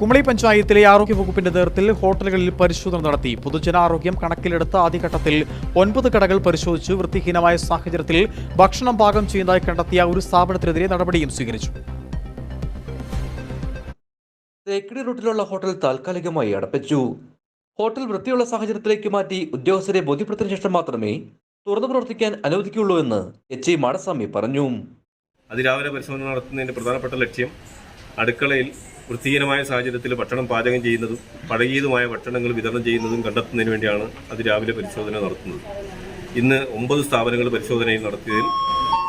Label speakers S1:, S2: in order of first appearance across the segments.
S1: കുമളി പഞ്ചായത്തിലെ ആരോഗ്യവകുപ്പിന്റെ നേതൃത്വത്തിൽ ഹോട്ടലുകളിൽ പരിശോധന നടത്തി. പൊതുജനാരോഗ്യം കണക്കിലെടുത്ത ആദ്യഘട്ടത്തിൽ ഒൻപത് കടകൾ പരിശോധിച്ചു വൃത്തിഹീനമായ സാഹചര്യത്തിൽ ഭക്ഷണം പാകം ചെയ്യുന്നതായി കണ്ടെത്തിയ ഒരു സ്ഥാപനത്തിനെതിരെ നടപടിയും സ്വീകരിച്ചു.
S2: തേക്കടി റൂട്ടിലുള്ള ഹോട്ടൽ താൽക്കാലികമായി അടപ്പിച്ചു. ഹോട്ടൽ വൃത്തിയുള്ള സാഹചര്യത്തിലേക്ക് മാറ്റി ഉദ്യോഗസ്ഥരെ ബോധ്യപ്പെടുത്തിയ ശേഷം മാത്രമേ തുറന്നു പ്രവർത്തിക്കാൻ അനുവദിക്കുകയുള്ളൂ എന്ന് എച്ച് ഐ മാടസ്വാമി പറഞ്ഞു.
S3: അതിരാവിലെ പരിശോധന നടത്തുന്നതിന്റെ പ്രധാനപ്പെട്ട ലക്ഷ്യം അടുക്കളയിൽ വൃത്തിഹീനമായ സാഹചര്യത്തിൽ ഭക്ഷണം പാചകം ചെയ്യുന്നതും പഴകിയതുമായ ഭക്ഷണങ്ങൾ വിതരണം ചെയ്യുന്നതും കണ്ടെത്തുന്നതിന് വേണ്ടിയാണ് അതിരാവിലെ പരിശോധന നടത്തുന്നത്. ഇന്ന് ഒമ്പത് സ്ഥാപനങ്ങൾ പരിശോധനയിൽ നടത്തിയതിൽ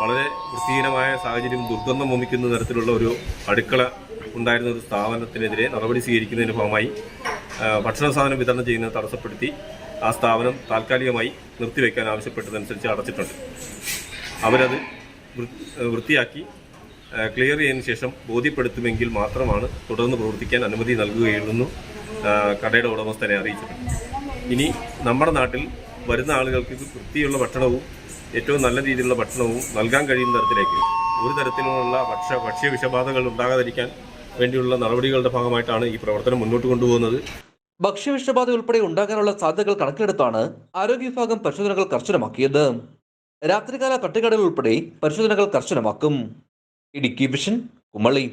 S3: വളരെ വൃത്തിഹീനമായ സാഹചര്യം ദുർഗന്ധം വമിക്കുന്ന തരത്തിലുള്ള ഒരു അടുക്കള ഉണ്ടായിരുന്ന ഒരു സ്ഥാപനത്തിനെതിരെ നടപടി സ്വീകരിക്കുന്നതിന് ഭാഗമായി ഭക്ഷണ സാധനം വിതരണം ചെയ്യുന്നത് തടസ്സപ്പെടുത്തി ആ സ്ഥാപനം താൽക്കാലികമായി നിർത്തിവെക്കാൻ ആവശ്യപ്പെട്ടതനുസരിച്ച് അടച്ചിട്ടുണ്ട്. അവരത് വൃത്തിയാക്കി ക്ലിയർ ചെയ്തതിനു ശേഷം ബോധ്യപ്പെടുത്തുമെങ്കിൽ മാത്രമാണ് തുടർന്ന് പ്രവർത്തിക്കാൻ അനുമതി നൽകുകയുള്ളൂ. കടയുടെ ഉടമസ്ഥനെ അറിയിച്ചിട്ടുണ്ട്. ഇനി നമ്മുടെ നാട്ടിൽ വരുന്ന ആളുകൾക്ക് വൃത്തിയുള്ള ഭക്ഷണവും ഏറ്റവും നല്ല രീതിയിലുള്ള ഭക്ഷണവും നൽകാൻ കഴിയുന്ന തരത്തിലേക്ക് ഒരു തരത്തിലുള്ള ഭക്ഷ്യ ഭക്ഷ്യ വിഷബാധകൾ ഉണ്ടാകാതിരിക്കാൻ വേണ്ടിയുള്ള നടപടികളുടെ ഭാഗമായിട്ടാണ് ഈ പ്രവർത്തനം മുന്നോട്ട് കൊണ്ടുപോകുന്നത്.
S2: ഭക്ഷ്യവിഷബാധ ഉൾപ്പെടെ ഉണ്ടാകാനുള്ള സാധ്യതകൾ കണക്കിലെടുത്താണ് ആരോഗ്യ വിഭാഗം പരിശോധനകൾ കർശനമാക്കിയത്. രാത്രികാല തട്ടുകടകൾ ഉൾപ്പെടെ പരിശോധനകൾ കർശനമാക്കും. ഇടുക്കി വിഷൻ കുമളി